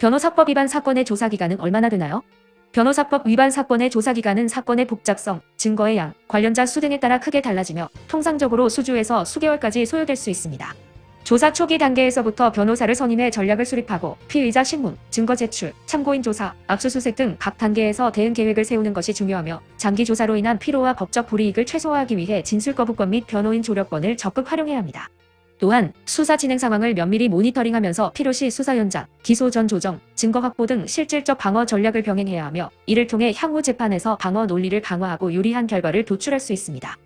변호사법 위반 사건의 조사 기간은 얼마나 되나요? 변호사법 위반 사건의 조사 기간은 사건의 복잡성, 증거의 양, 관련자 수 등에 따라 크게 달라지며 통상적으로 수주에서 수개월까지 소요될 수 있습니다. 조사 초기 단계에서부터 변호사를 선임해 전략을 수립하고 피의자 신문, 증거 제출, 참고인 조사, 압수수색 등 각 단계에서 대응 계획을 세우는 것이 중요하며 장기 조사로 인한 피로와 법적 불이익을 최소화하기 위해 진술 거부권 및 변호인 조력권을 적극 활용해야 합니다. 또한 수사 진행 상황을 면밀히 모니터링하면서 필요시 수사 현장, 기소 전 조정, 증거 확보 등 실질적 방어 전략을 병행해야 하며 이를 통해 향후 재판에서 방어 논리를 강화하고 유리한 결과를 도출할 수 있습니다.